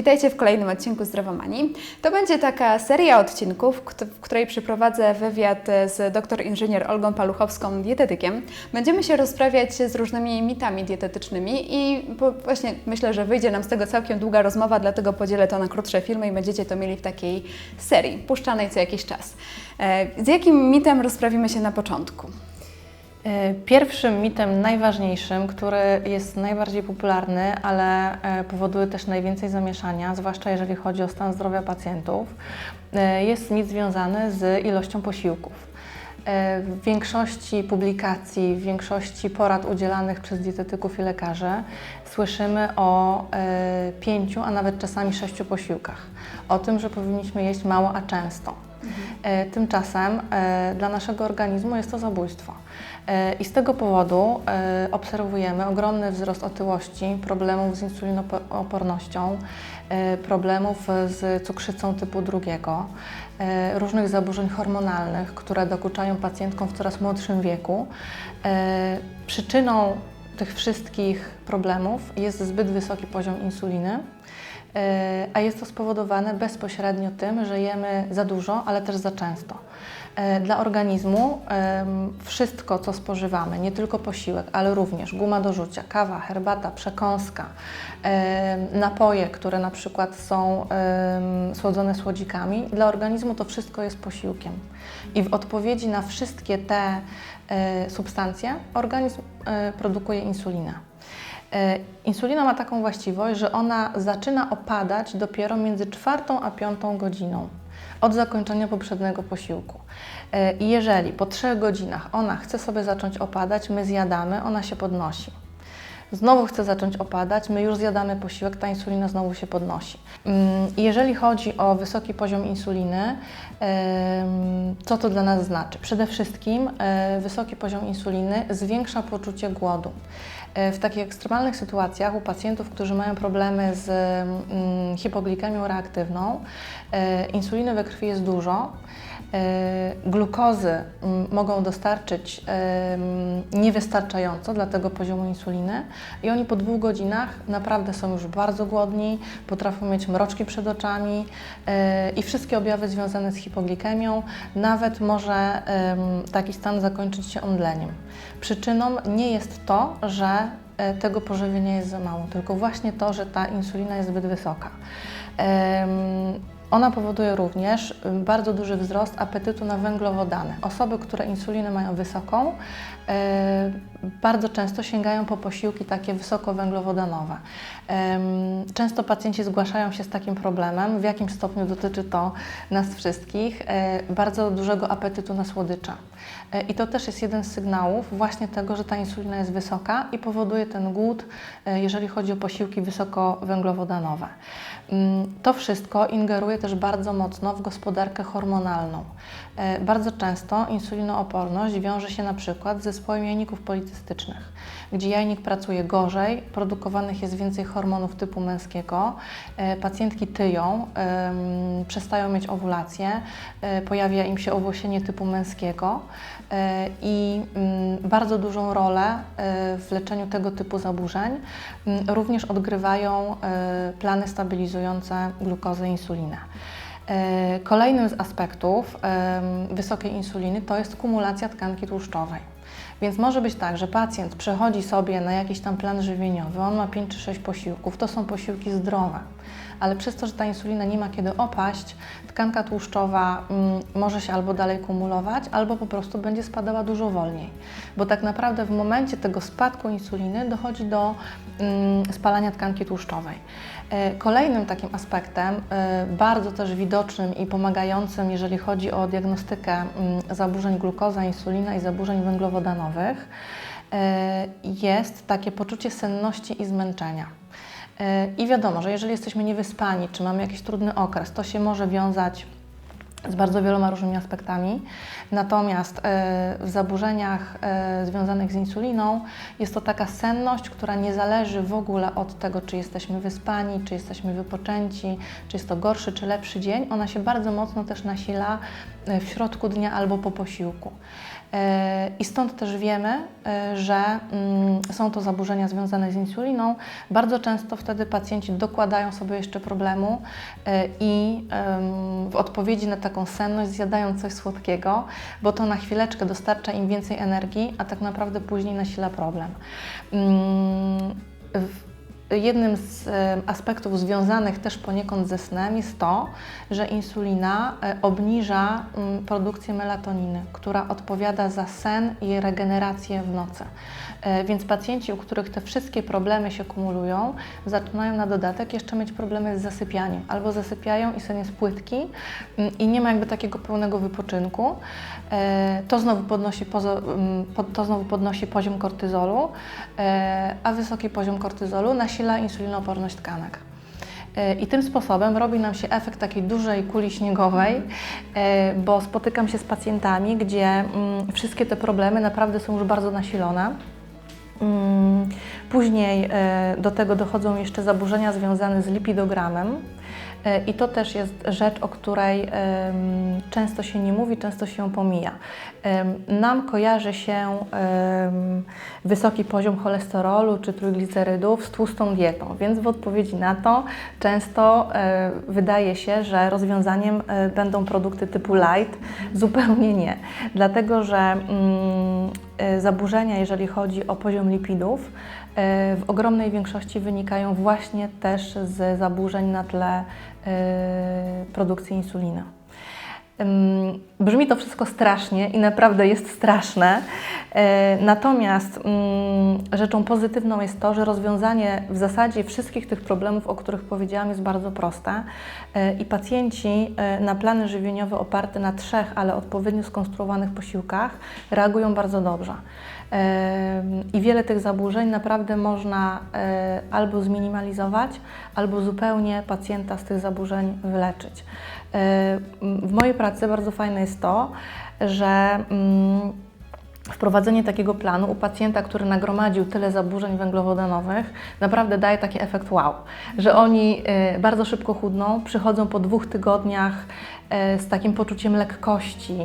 Witajcie w kolejnym odcinku Zdrowomanii. To będzie taka seria odcinków, w której przeprowadzę wywiad z doktor inżynier Olgą Paluchowską, dietetykiem. Będziemy się rozprawiać z różnymi mitami dietetycznymi i właśnie myślę, że wyjdzie nam z tego całkiem długa rozmowa, dlatego podzielę to na krótsze filmy i będziecie to mieli w takiej serii, puszczanej co jakiś czas. E, Z jakim mitem rozprawimy się na początku? E, Pierwszym mitem, najważniejszym, który jest najbardziej popularny, ale e, powoduje też najwięcej zamieszania, zwłaszcza jeżeli chodzi o stan zdrowia pacjentów, e, jest mit związany z ilością posiłków. W większości publikacji, w większości porad udzielanych przez dietetyków i lekarzy słyszymy o pięciu, a nawet czasami sześciu posiłkach. O tym, że powinniśmy jeść mało, a często. E, Tymczasem e, dla naszego organizmu jest to zabójstwo. E, I z tego powodu obserwujemy ogromny wzrost otyłości, problemów z insulinoopornością, problemów z cukrzycą typu drugiego, różnych zaburzeń hormonalnych, które dokuczają pacjentkom w coraz młodszym wieku. Przyczyną tych wszystkich problemów jest zbyt wysoki poziom insuliny. E, a jest to spowodowane bezpośrednio tym, że jemy za dużo, ale też za często. E, Dla organizmu wszystko, co spożywamy, nie tylko posiłek, ale również guma do rzucia, kawa, herbata, przekąska, em, napoje, które na przykład są słodzone słodzikami, dla organizmu to wszystko jest posiłkiem. I w odpowiedzi na wszystkie te e, substancje organizm e, produkuje insulinę. E, Insulina ma taką właściwość, że ona zaczyna opadać dopiero między czwartą a piątą godziną od zakończenia poprzedniego posiłku. E, I jeżeli po trzech godzinach ona chce sobie zacząć opadać, my zjadamy, ona się podnosi. Znowu chce zacząć opadać, my już zjadamy posiłek, ta insulina znowu się podnosi. Mm, Jeżeli chodzi o wysoki poziom insuliny, co to dla nas znaczy? Przede wszystkim e, wysoki poziom insuliny zwiększa poczucie głodu. E, W takich ekstremalnych sytuacjach u pacjentów, którzy mają problemy z mm, hipoglikemią reaktywną, e, insuliny we krwi jest dużo. Glukozy mm, mogą dostarczyć niewystarczająco dla tego poziomu insuliny i oni po dwóch godzinach naprawdę są już bardzo głodni, potrafią mieć mroczki przed oczami e, i wszystkie objawy związane z hipoglikemią. Nawet może em, taki stan zakończyć się omdleniem. Przyczyną nie jest to, że e, tego pożywienia jest za mało, tylko właśnie to, że ta insulina jest zbyt wysoka. Em, Ona powoduje również y, bardzo duży wzrost apetytu na węglowodany. Osoby, które insulinę mają wysoką, e, bardzo często sięgają po posiłki takie wysokowęglowodanowe. Często pacjenci zgłaszają się z takim problemem, w jakim stopniu dotyczy to nas wszystkich, e, bardzo dużego apetytu na słodycze. I to też jest jeden z sygnałów właśnie tego, że ta insulina jest wysoka i powoduje ten głód, jeżeli chodzi o posiłki wysokowęglowodanowe. Mm, To wszystko ingeruje też bardzo mocno w gospodarkę hormonalną. E, Bardzo często insulinooporność wiąże się na przykład z zespołem jajników policystycznych, gdzie jajnik pracuje gorzej, produkowanych jest więcej hormonów typu męskiego, e, pacjentki tyją, przestają mieć owulację, e, pojawia im się owłosienie typu męskiego i mm, bardzo dużą rolę w leczeniu tego typu zaburzeń mm, również odgrywają plany stabilizujące glukozę i insulinę. E, Kolejnym z aspektów wysokiej insuliny to jest kumulacja tkanki tłuszczowej. Więc może być tak, że pacjent przechodzi sobie na jakiś tam plan żywieniowy, on ma 5 czy 6 posiłków, to są posiłki zdrowe, ale przez to, że ta insulina nie ma kiedy opaść, tkanka tłuszczowa mm, może się albo dalej kumulować, albo po prostu będzie spadała dużo wolniej. Bo tak naprawdę w momencie tego spadku insuliny dochodzi do mm, spalania tkanki tłuszczowej. E, Kolejnym takim aspektem, e, bardzo też widocznym i pomagającym, jeżeli chodzi o diagnostykę mm, zaburzeń glukoza, insulina i zaburzeń węglowodanowych, e, jest takie poczucie senności i zmęczenia. I wiadomo, że jeżeli jesteśmy niewyspani, czy mamy jakiś trudny okres, to się może wiązać z bardzo wieloma różnymi aspektami. Natomiast e, w zaburzeniach e, związanych z insuliną jest to taka senność, która nie zależy w ogóle od tego, czy jesteśmy wyspani, czy jesteśmy wypoczęci, czy jest to gorszy czy lepszy dzień. Ona się bardzo mocno też nasila e, w środku dnia albo po posiłku. E, I stąd też wiemy, e, że mm, są to zaburzenia związane z insuliną. Bardzo często wtedy pacjenci dokładają sobie jeszcze problemu e, i w odpowiedzi na taką senność zjadają coś słodkiego, bo to na chwileczkę dostarcza im więcej energii, a tak naprawdę później nasila problem. Jednym z e, aspektów związanych też poniekąd ze snem jest to, że insulina e, obniża mm, produkcję melatoniny, która odpowiada za sen i regenerację w nocy. E, Więc pacjenci, u których te wszystkie problemy się kumulują, zaczynają na dodatek jeszcze mieć problemy z zasypianiem. Albo zasypiają i sen jest płytki mm, i nie ma jakby takiego pełnego wypoczynku. To znowu podnosi, mm, to znowu podnosi poziom kortyzolu, a wysoki poziom kortyzolu nasila insulinooporność tkanek. E, I tym sposobem robi nam się efekt takiej dużej kuli śniegowej, e, bo spotykam się z pacjentami, gdzie mm, wszystkie te problemy naprawdę są już bardzo nasilone. Mm, Później e, do tego dochodzą jeszcze zaburzenia związane z lipidogramem. E, I to też jest rzecz, o której często się nie mówi, często się pomija. Nam kojarzy się wysoki poziom cholesterolu czy trójglicerydów z tłustą dietą, więc w odpowiedzi na to często e, wydaje się, że rozwiązaniem e, będą produkty typu light. Zupełnie nie, dlatego że mm, zaburzenia, jeżeli chodzi o poziom lipidów, w ogromnej większości wynikają właśnie też z zaburzeń na tle e, produkcji insuliny. Brzmi to wszystko strasznie i naprawdę jest straszne. E, Natomiast mm, rzeczą pozytywną jest to, że rozwiązanie w zasadzie wszystkich tych problemów, o których powiedziałam, jest bardzo proste E, i pacjenci e, na plany żywieniowe oparte na trzech, ale odpowiednio skonstruowanych posiłkach reagują bardzo dobrze. I wiele tych zaburzeń naprawdę można e, albo zminimalizować, albo zupełnie pacjenta z tych zaburzeń wyleczyć. E, W mojej pracy bardzo fajne jest to, że mm, wprowadzenie takiego planu u pacjenta, który nagromadził tyle zaburzeń węglowodanowych, naprawdę daje taki efekt wow, że oni e, bardzo szybko chudną, przychodzą po dwóch tygodniach z takim poczuciem lekkości,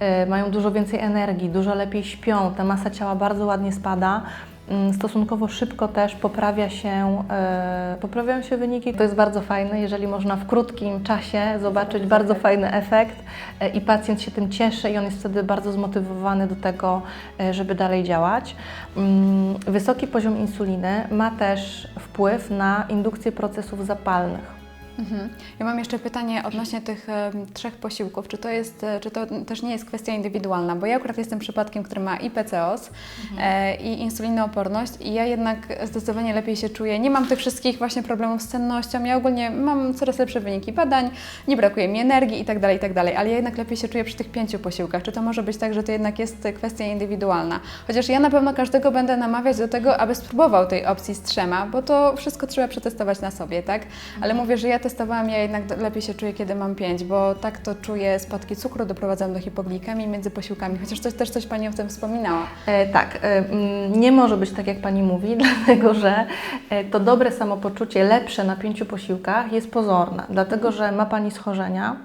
e, mają dużo więcej energii, dużo lepiej śpią, ta masa ciała bardzo ładnie spada. Mm, Stosunkowo szybko też poprawia się, e, poprawiają się wyniki. To jest bardzo fajne, jeżeli można w krótkim czasie zobaczyć bardzo fajny efekt e, i pacjent się tym cieszy i on jest wtedy bardzo zmotywowany do tego, e, żeby dalej działać. Mm, Wysoki poziom insuliny ma też wpływ na indukcję procesów zapalnych. Mhm. Ja mam jeszcze pytanie odnośnie tych trzech posiłków. Czy to, jest, e, czy to też nie jest kwestia indywidualna? Bo ja akurat jestem przypadkiem, który ma i PCOS e, i insulinooporność i ja jednak zdecydowanie lepiej się czuję. Nie mam tych wszystkich właśnie problemów z sennością. Ja ogólnie mam coraz lepsze wyniki badań, nie brakuje mi energii i tak dalej, i tak dalej, ale ja jednak lepiej się czuję przy tych pięciu posiłkach. Czy to może być tak, że to jednak jest kwestia indywidualna? Chociaż ja na pewno każdego będę namawiać do tego, aby spróbował tej opcji z trzema, bo to wszystko trzeba przetestować na sobie, tak? Ale mówię, że ja testowałam, ja jednak lepiej się czuję, kiedy mam pięć, bo tak to czuję spadki cukru, doprowadzam do hipoglikemii między posiłkami, chociaż coś, też coś Pani o tym wspominała. E, tak, e, nie może być tak, jak Pani mówi, dlatego że e, to dobre samopoczucie, lepsze na pięciu posiłkach jest pozorne, dlatego że ma Pani schorzenia,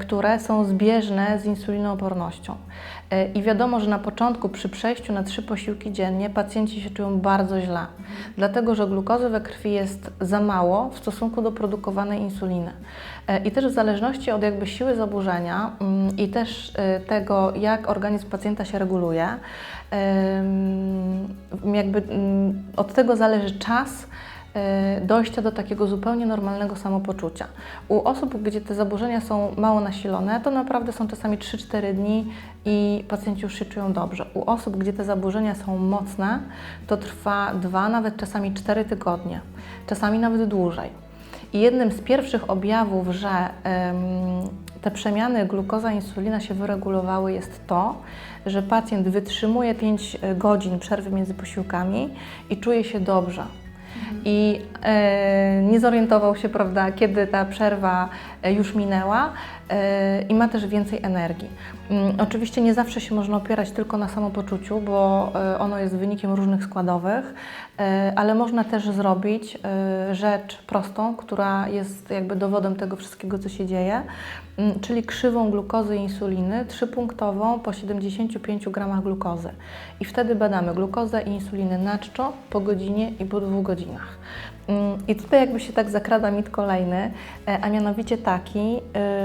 które są zbieżne z insulinoopornością. E, I wiadomo, że na początku przy przejściu na trzy posiłki dziennie pacjenci się czują bardzo źle, dlatego że glukozy we krwi jest za mało w stosunku do produkowanej insuliny. E, I też w zależności od jakby siły zaburzenia mm, i też tego, jak organizm pacjenta się reguluje, jakby mm, od tego zależy czas dojścia do takiego zupełnie normalnego samopoczucia. U osób, gdzie te zaburzenia są mało nasilone, to naprawdę są czasami 3-4 dni i pacjenci już się czują dobrze. U osób, gdzie te zaburzenia są mocne, to trwa 2, nawet czasami 4 tygodnie, czasami nawet dłużej. I jednym z pierwszych objawów, że em, te przemiany glukoza-insulina się wyregulowały, jest to, że pacjent wytrzymuje 5 godzin przerwy między posiłkami i czuje się dobrze. I e, nie zorientował się, prawda, kiedy ta przerwa e, już minęła i ma też więcej energii. Mm, Oczywiście nie zawsze się można opierać tylko na samopoczuciu, bo e, ono jest wynikiem różnych składowych, e, ale można też zrobić rzecz prostą, która jest jakby dowodem tego wszystkiego, co się dzieje, mm, czyli krzywą glukozy i insuliny trzypunktową po 75 gramach glukozy. I wtedy badamy glukozę i insulinę na czczo, po godzinie i po dwóch godzinach. Mm, I tutaj jakby się tak zakrada mit kolejny, e, a mianowicie taki,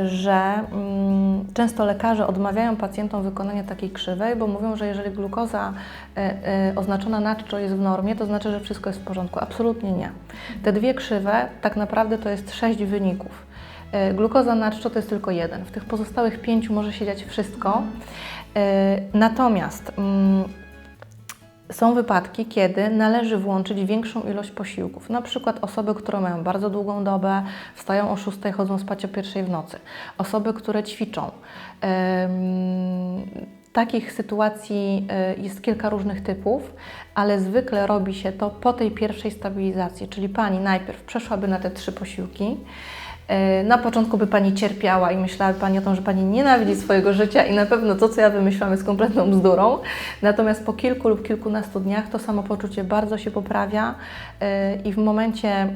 y, że mm, często lekarze odmawiają pacjentom wykonania takiej krzywej, bo mówią, że jeżeli glukoza e, e, oznaczona na czczo jest w normie, to znaczy, że wszystko jest w porządku. Absolutnie nie. Te dwie krzywe tak naprawdę to jest sześć wyników. E, Glukoza na czczo to jest tylko jeden. W tych pozostałych pięciu może się dziać wszystko. E, Natomiast mm, są wypadki, kiedy należy włączyć większą ilość posiłków. Na przykład osoby, które mają bardzo długą dobę, wstają o 6, chodzą spać o 1 w nocy. Osoby, które ćwiczą. Takich sytuacji y, jest kilka różnych typów, ale zwykle robi się to po tej pierwszej stabilizacji, czyli Pani najpierw przeszłaby na te trzy posiłki. Y, Na początku by Pani cierpiała i myślałaby Pani o tym, że Pani nienawidzi swojego życia i na pewno to, co ja wymyślam, jest kompletną bzdurą. Natomiast po kilku lub kilkunastu dniach to samopoczucie bardzo się poprawia y, i w momencie, mm,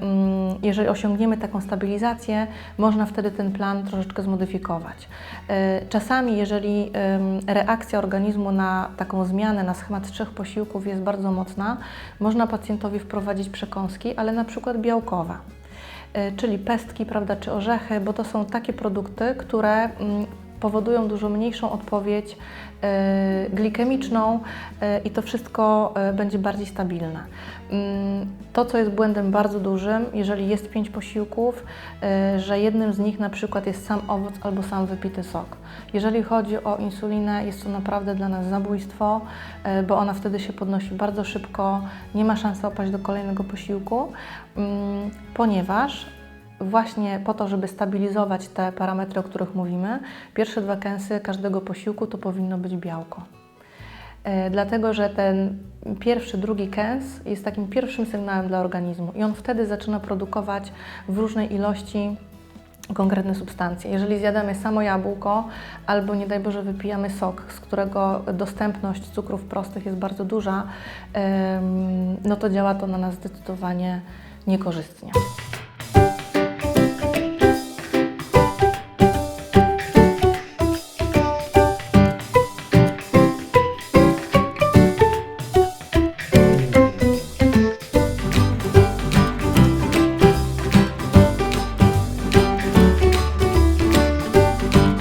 jeżeli osiągniemy taką stabilizację, można wtedy ten plan troszeczkę zmodyfikować. Y, Czasami, jeżeli reakcja organizmu na taką zmianę, na schemat trzech posiłków jest bardzo mocna, można pacjentowi wprowadzić przekąski, ale na przykład białkowe czyli pestki, prawda, czy orzechy, bo to są takie produkty, które mm, powodują dużo mniejszą odpowiedź y, glikemiczną y, i to wszystko y, będzie bardziej stabilne. Mm, To, co jest błędem bardzo dużym, jeżeli jest pięć posiłków, że jednym z nich na przykład jest sam owoc albo sam wypity sok. Jeżeli chodzi o insulinę, jest to naprawdę dla nas zabójstwo, bo ona wtedy się podnosi bardzo szybko, nie ma szansy opaść do kolejnego posiłku, mm, ponieważ właśnie po to, żeby stabilizować te parametry, o których mówimy, pierwsze dwa kęsy każdego posiłku to powinno być białko. E, Dlatego, że ten pierwszy, drugi kęs jest takim pierwszym sygnałem dla organizmu i on wtedy zaczyna produkować w różnej ilości konkretne substancje. Jeżeli zjadamy samo jabłko albo nie daj Boże wypijamy sok, z którego dostępność cukrów prostych jest bardzo duża, no to działa to na nas zdecydowanie niekorzystnie.